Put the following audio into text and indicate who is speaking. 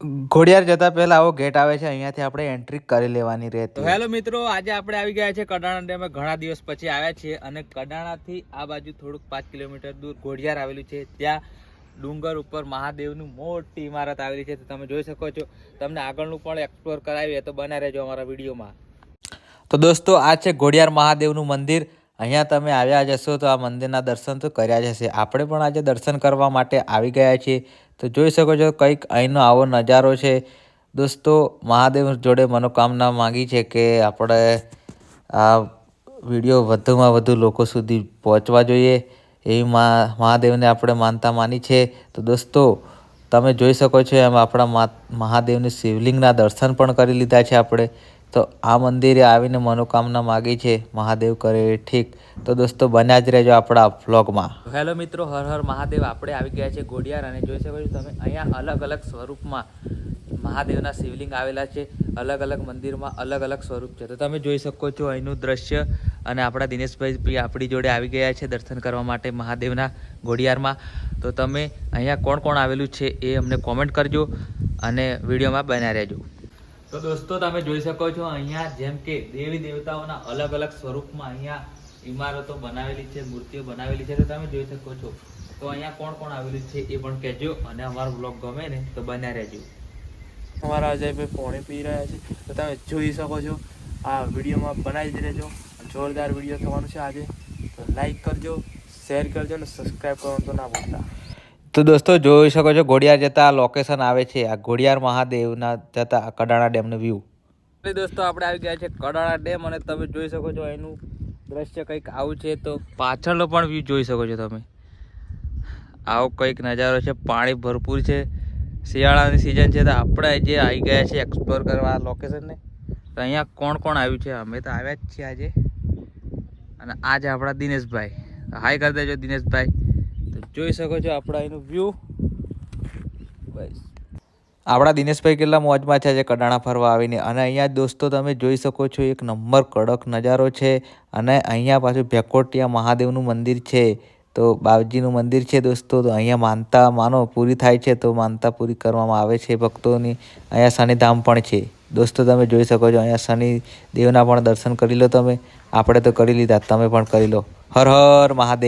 Speaker 1: ઘોડિયાર જતા પહેલા આવો ગેટ આવે છે અહીંયાથી આપણે એન્ટ્રી કરી લેવાની
Speaker 2: તો
Speaker 1: રહેતી
Speaker 2: હેલો મિત્રો આજે આપણે આવી ગયા છે કડાણા ડેમે. ઘણા દિવસ પછી આવ્યા છીએ અને કડાણાથી આ બાજુ થોડુંક પાંચ કિલોમીટર દૂર ઘોડિયાર આવેલું છે. ત્યાં ડુંગર ઉપર મહાદેવનું મોટી ઇમારત આવેલી છે. તો તમે જોઈ શકો છો. તમને આગળનું પણ એક્સપ્લોર કરાવીએ તો બના રહેજો અમારા વિડીયોમાં.
Speaker 1: તો દોસ્તો આ છે ઘોડિયાર મહાદેવનું મંદિર. અહીંયા તમે આવ્યા જશો તો આ મંદિરના દર્શન તો કર્યા જ હશે. આપણે પણ આજે દર્શન કરવા માટે આવી ગયા છીએ. તો જોઈ શકો છો કંઈક અહીંનો આવો નજારો છે. દોસ્તો, મહાદેવ જોડે મનોકામના માંગી છે કે આપણે આ વીડિયો વધુમાં વધુ લોકો સુધી પહોંચવા જોઈએ. એવી મહાદેવને આપણે માનતા માની છે. તો દોસ્તો, તમે જોઈ શકો છો એમ આપણા મહાદેવની શિવલિંગના દર્શન પણ કરી લીધા છે આપણે. તો આ મંદિરે આવીને મનોકામના માગી છે મહાદેવ કરે ઠીક. તો દોસ્તો બન્યા જ રહેજો આપણા વ્લોગમાં
Speaker 2: હેલો મિત્રો, હર હર મહાદેવ. આપણે આવી ગયા છે ગોડિયાર અને જોઈ શકો છો તમે, અહીંયા અલગ અલગ સ્વરૂપમાં મહાદેવના શિવલિંગ આવેલા છે. અલગ અલગ મંદિરમાં અલગ અલગ સ્વરૂપ છે. તો તમે જોઈ શકો છો અહીંનું દ્રશ્ય અને આપણા દિનેશભાઈ આપણી જોડે આવી ગયા છે દર્શન કરવા માટે મહાદેવના ઘોડિયારમાં તો તમે અહીંયા કોણ કોણ આવેલું છે એ અમને કોમેન્ટ કરજો અને વિડીયોમાં બન્યા રહેજો. તો દોસ્તો, તમે જોઈ શકો છો, અહીંયા જેમ કે દેવી દેવતાઓના અલગ અલગ સ્વરૂપમાં અહીંયા ઇમારતો બનાવેલી છે, મૂર્તિઓ બનાવેલી છે, તો તમે જોઈ શકો છો. તો અહીંયા કોણ કોણ આવેલું છે એ પણ કહેજો અને અમારો બ્લોગ ગમે ને તો બન્યા રહેજો.
Speaker 3: અમારા અજયભાઈ પોણી પી રહ્યા છે. તો તમે જોઈ શકો છો, આ વિડીયોમાં બનાવી જ રહેજો. જોરદાર વીડિયો થવાનું છે આજે. તો લાઈક કરજો શેર કરજો અને સબસ્ક્રાઈબ કરવાનું તો ના ભૂલતા.
Speaker 1: તો દોસ્તો જોઈ શકો છો ઘોડિયાર જતા લોકેશન આવે છે. આ ઘોડિયાર મહાદેવના જતા કડાણા ડેમનું વ્યૂ
Speaker 2: દોસ્તો આપણે આવી ગયા છે કડાણા ડેમ અને તમે જોઈ શકો છો એનું દ્રશ્ય કંઈક આવું છે. તો પાછળનો પણ વ્યૂ જોઈ શકો છો તમે. આવો કંઈક નજારો છે, પાણી ભરપૂર છે. શિયાળાની સિઝન છે તો આપણે જે આવી ગયા છે એક્સપ્લોર કરવા લોકેશનને તો અહીંયા કોણ કોણ આવ્યું છે? અમે તો આવ્યા જ છીએ આજે. અને આજે આપણા દિનેશભાઈ. હાય કરી દેજો દિનેશભાઈ. જોઈ શકો છો આપણા એનું વ્યૂ બસ.
Speaker 1: આપણા દિનેશભાઈ કેટલા મોજમાં છે આજે કડાણા ફરવા આવીને. અને અહીંયા દોસ્તો તમે જોઈ શકો છો એક નંબર કડક નજારો છે. અને અહીંયા પાછું ભેકોટિયા મહાદેવનું મંદિર છે. તો બાવજીનું મંદિર છે દોસ્તો. તો અહીંયા માનતા માનો પૂરી થાય છે તો માનતા પૂરી કરવામાં આવે છે ભક્તોની. અહીંયા શનિધામ પણ છે. દોસ્તો તમે જોઈ શકો છો અહીંયા શનિ દેવના પણ દર્શન કરી લો તમે. આપણે તો કરી લીધા, તમે પણ કરી લો. હર હર મહાદેવ.